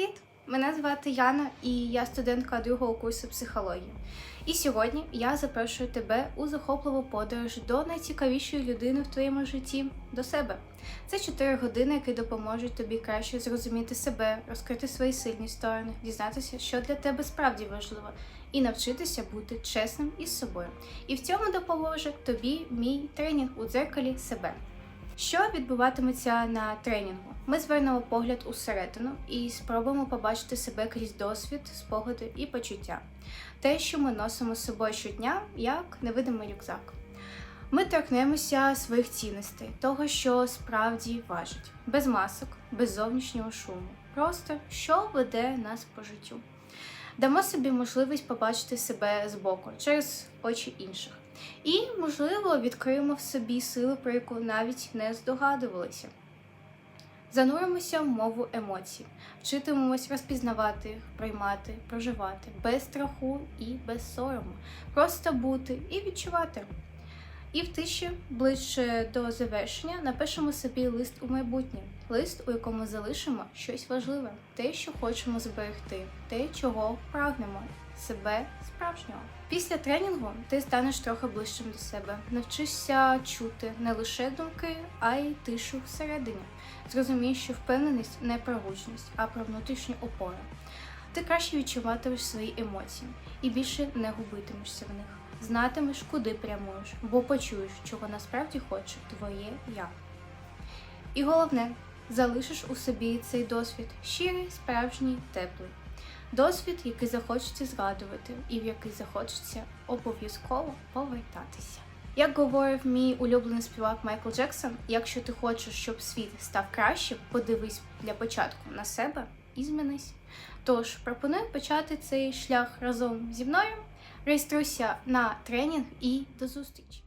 Привіт! Мене звати Яна і я студентка другого курсу психології. І сьогодні я запрошую тебе у захопливу подорож до найцікавішої людини в твоєму житті до себе. Це 4 години, які допоможуть тобі краще зрозуміти себе, розкрити свої сильні сторони, дізнатися, що для тебе справді важливо, і навчитися бути чесним із собою. І в цьому допоможе тобі мій тренінг у дзеркалі себе. Що відбуватиметься на тренінгу? Ми звернемо погляд усередину і спробуємо побачити себе крізь досвід, спогади і почуття. Те, що ми носимо з собою щодня, як невидимий рюкзак. Ми торкнемося своїх цінностей, того, що справді важить, без масок, без зовнішнього шуму. Просто що веде нас по життю. Дамо собі можливість побачити себе збоку через очі інших. І, можливо, відкриємо в собі силу, про яку навіть не здогадувалися. Зануримося в мову емоцій, вчитимемось розпізнавати приймати, проживати без страху і без сорому, просто бути і відчувати. І в тиші, ближче до завершення, напишемо собі лист у майбутнє, лист, у якому залишимо щось важливе, те, що хочемо зберегти, те, чого прагнемо, себе справжнього. Після тренінгу ти станеш трохи ближчим до себе, навчишся чути не лише думки, а й тишу всередині. Зрозумієш, що впевненість не про гучність, а про внутрішню опору. Ти краще відчуватимеш свої емоції і більше не губитимешся в них. Знатимеш, куди прямуєш, бо почуєш, чого насправді хоче твоє я. І головне, залишиш у собі цей досвід щирий, справжній, теплий. Досвід, який захочеться згадувати, і в який захочеться обов'язково повертатися. Як говорив мій улюблений співак Майкл Джексон, якщо ти хочеш, щоб світ став кращим, подивись для початку на себе і змінись. Тож пропоную почати цей шлях разом зі мною. Реєструйся на тренінг і до зустрічі!